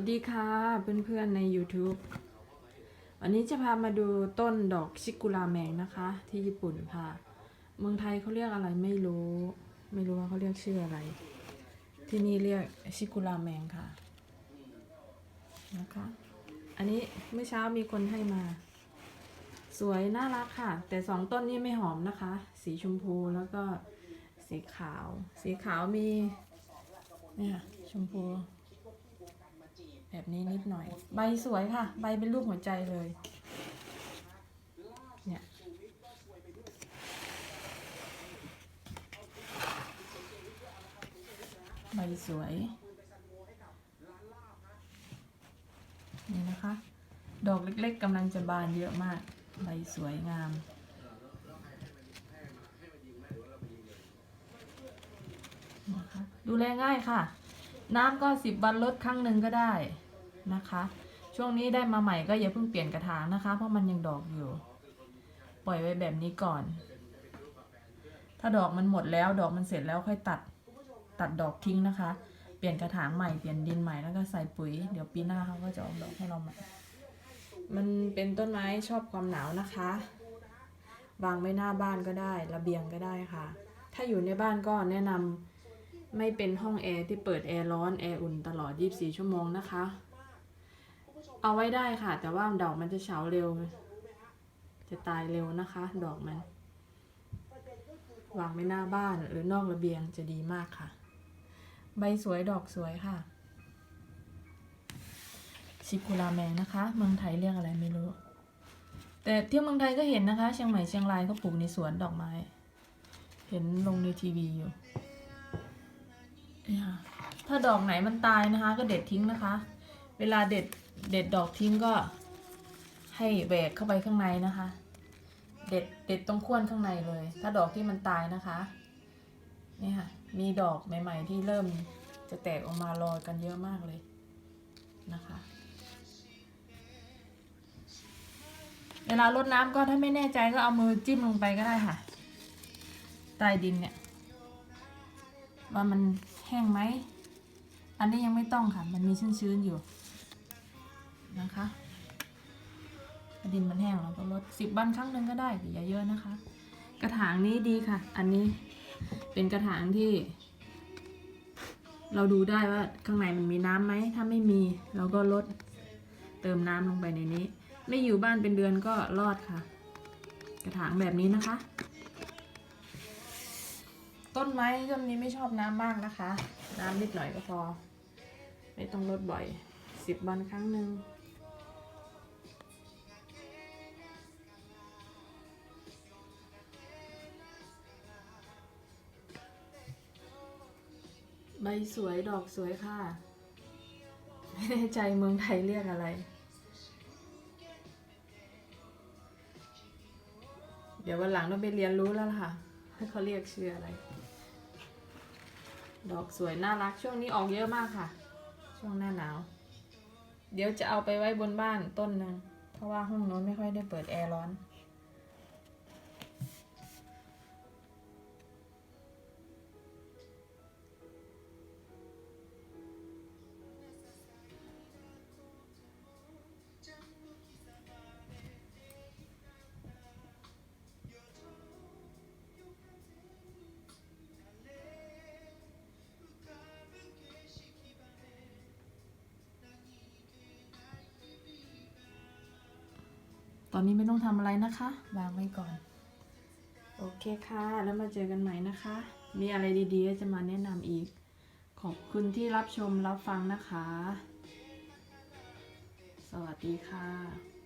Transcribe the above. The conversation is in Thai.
วัสดีค่ะ เพื่อนๆใน YouTube วันนี้จะพามาดูต้นดอกชิกุราแมงนะคะ ที่ญี่ปุ่นค่ะ เมืองไทยเขาเรียกอะไรไม่รู้ ไม่รู้ว่าเขาเรียกชื่ออะไร ที่นี่เรียกชิกุราแมงค่ะนะคะ อันนี้เมื่อเช้ามีคนให้มา สวยน่ารักค่ะ แต่สองต้นนี้ไม่หอมนะคะ สีชมพูแล้วก็สีขาว สีขาวมีเนี่ยชมพู แบบนี้นิดหน่อย ใบสวยค่ะ ใบเป็นรูปหัวใจเลยเนี่ยใบสวย นี่นะคะ ดอกเล็กๆกำลังจะบานเยอะมาก ใบสวยงามดูแลง่ายค่ะ น้ำก็สิบวันลดครั้งหนึ่งก็ได้ นะคะ ช่วงนี้ได้มาใหม่ก็อย่าเพิ่งเปลี่ยนกระถางนะคะ เพราะมันยังดอกอยู่ ปล่อยไว้แบบนี้ก่อน ถ้าดอกมันหมดแล้วดอกมันเสร็จแล้วค่อยตัดตัดดอกทิ้งนะคะ เปลี่ยนกระถางใหม่เปลี่ยนดินใหม่แล้วก็ใส่ปุ๋ย เดี๋ยวปีหน้าเขาก็จะออกดอกให้เราใหม่ มันเป็นต้นไม้ชอบความหนาวนะคะวางไว้หน้าบ้านก็ได้ ระเบียงก็ได้ค่ะ ถ้าอยู่ในบ้านก็แนะนำไม่เป็นห้องแอร์ที่เปิดแอร์ร้อน แอร์อุ่นตลอด 24 ชั่วโมงนะคะ เอาไว้ได้ค่ะ แต่ว่าดอกมันจะเฉาเร็ว จะตายเร็วนะคะ ดอกมันวางไว้หน้าบ้านหรือนอกระเบียงจะดีมากค่ะ ใบสวยดอกสวยค่ะ ชิคุราแมงนะคะ เมืองไทยเรียกอะไรไม่รู้ แต่ที่เมืองไทยก็เห็นนะคะ เชียงใหม่เชียงรายก็ปลูกในสวนดอกไม้ เห็นลงในทีวีอยู่นี่ค่ะถ้าดอกไหนมันตายนะคะ ก็เด็ดทิ้งนะคะ เวลาเด็ด เด็ดดอกทิ้งก็ให้แหวกเข้าไปข้างในนะคะ เด็ดเด็ดตรงขั้วข้างในเลย ถ้าดอกที่มันตายนะคะนี่ค่ะ มีดอกใหม่ ๆ ที่เริ่มจะแตกออกมาลอยกันเยอะมากเลยนะคะ เวลารดน้ำก็ถ้าไม่แน่ใจก็เอามือจิ้มลงไปก็ได้ค่ะ ใต้ดินเนี่ย ว่ามันแห้งไหม อันนี้ยังไม่ต้องค่ะ มันมีชื้นๆอยู่ นะคะดินมันแห้งเราก็ลดสิบวันครั้งหนึ่งก็ได้แต่อย่าเยอะนะคะ กระถางนี้ดีค่ะ อันนี้เป็นกระถางที่ เราดูได้ว่าข้างในมันมีน้ำไหมถ้าไม่มีเราก็ลดเติมน้ำลงไปในนี้ ไม่อยู่บ้านเป็นเดือนก็รอดค่ะ กระถางแบบนี้นะคะ ต้นไม้ต้นนี้ไม่ชอบน้ำมากนะคะ น้ำนิดหน่อยก็พอ ไม่ต้องลดบ่อยสิบวันครั้งหนึ่ง ใบสวยดอกสวยค่ะ ไม่แน่ใจเมืองไทยเรียกอะไร เดี๋ยววันหลังต้องไปเรียนรู้แล้วค่ะให้เขาเรียกชื่ออะไร ดอกสวยน่ารักช่วงนี้ออกเยอะมากค่ะ ช่วงหน้าหนาว เดี๋ยวจะเอาไปไว้บนบ้านต้นหนึ่งเพราะว่าห้องโน้นไม่ค่อยได้เปิดแอร์ร้อน อนนี้ไม่ต้องทำอะไรนะคะ วางไว้ก่อน โอเคค่ะ แล้วมาเจอกันใหม่นะคะ มีอะไรดีๆจะมาแนะนำอีก ขอบคุณที่รับชมรับฟังนะคะ สวัสดีค่ะ